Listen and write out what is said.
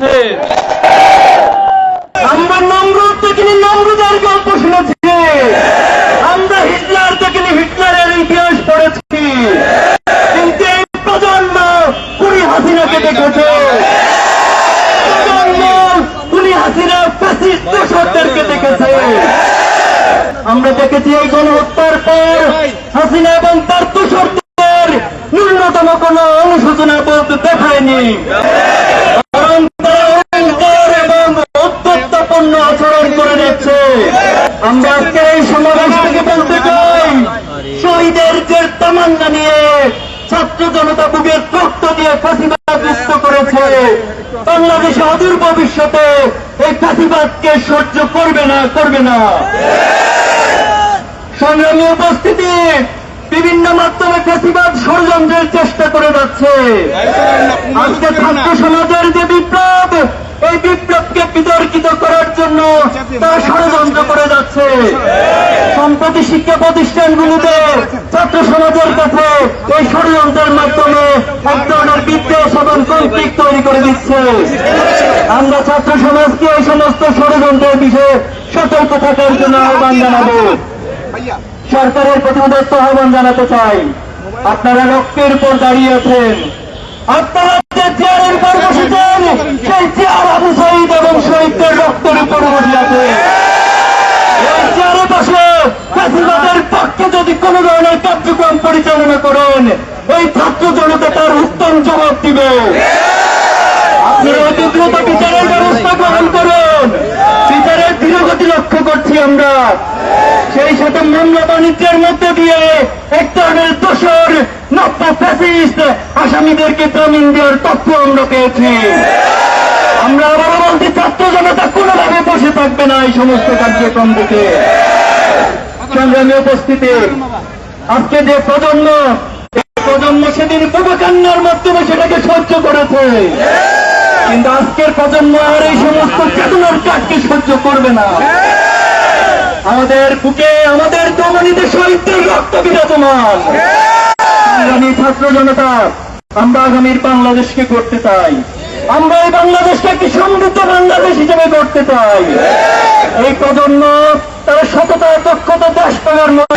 করেছেন আমরা নম্রত থেকে নম্রতার গল্প শুনেছি। আমরা হিটলার থেকে হিটলারের ইতিহাস পড়েছি। কিন্তু এই প্রজন্ম কুড়ি হাসিনাকে দেখেছে। আমরা দেখেছি এই গণহত্যার পর হাসিনা এবং তার তুষরদের ন্যূনতম কোনো অনুশোচনা বলতে দেখায়নি। আমরা আজকে এই সমাবেশ থেকে বলতে চাই, শহীদের যে তামান্না নিয়ে ছাত্র জনতা বুকের রক্ত দিয়ে ফাঁসিবাদ মুক্ত করেছে, বাংলাদেশে অদূর ভবিষ্যতে এই ফাঁসিবাদকে সহ্য করবে না করবে না। সংগ্রামী উপস্থিতি বিভিন্ন মাধ্যমে ফেসিবাদ ষড়যন্ত্রের চেষ্টা করে যাচ্ছে। আজকে ছাত্র সমাজের যে বিপ্লব, এই বিপ্লবকে বিতর্কিত করার জন্য তারা ষড়যন্ত্র সম্প্রতি শিক্ষা প্রতিষ্ঠানগুলোতে ছাত্র সমাজের কাছে এই ষড়যন্ত্রের মাধ্যমে এক ধরনের বিদ্বেষ এবং কনফ্লিক্ট তৈরি করে দিচ্ছে। আমরা ছাত্র সমাজকে এই সমস্ত ষড়যন্ত্রের বিষয়ে সতর্ক থাকার জন্য আহ্বান জানাব। সরকারের প্রতি উদ্দেশ্য আহ্বান জানাতে চাই। আপনারা রক্তের উপর দাঁড়িয়ে আছেন। আপনারা যে চেয়ারের উপর বসেছেন সেই চেয়ার আবু শহীদ এবং শহীদদের রক্তের উপর বসে আছে এই চেয়ারে বসে ফাঁসিবাদের পক্ষে যদি কোন ধরনের কার্যক্রম পরিচালনা করেন। ওই ছাত্র জনতা তার উত্তম জবাব দিবে। আপনারা অতি দ্রুত বিচারের ব্যবস্থা গ্রহণ করুন। বিচারের ধীরগতি লক্ষ্য করছি আমরা। সেই সাথে মামলা বাণিজ্যের মধ্যে দিয়ে এক ধরনের দোষর ফ্যাসিস্ট আসামিদেরকে জামিন দেওয়ার তথ্য আমরা পেয়েছি। আমরা আবারও বলছি, ছাত্র জনতা কোনোভাবে বসে থাকবে না এই সমস্ত কার্যক্রম থেকে সংগ্রামী উপস্থিতি। আজকে যে প্রজন্ম প্রজন্ম সেদিন বুবাকান্নার মাধ্যমে সেটাকে সহ্য করেছে। কিন্তু আজকের প্রজন্ম আর এই সমস্ত চেতনার কাজকে সহ্য করবে না। আমাদের বুকে, আমাদের দমনীতে শহীদদের রক্ত বিরাজমান। আগামী ছাত্র জনতা, আমরা আগামীর বাংলাদেশকে করতে চাই। আমরা এই বাংলাদেশকে একটি সমৃদ্ধ বাংলাদেশ হিসেবে করতে চাই। এই প্রজন্ম তারা সততা, দক্ষতা দেশ মধ্যে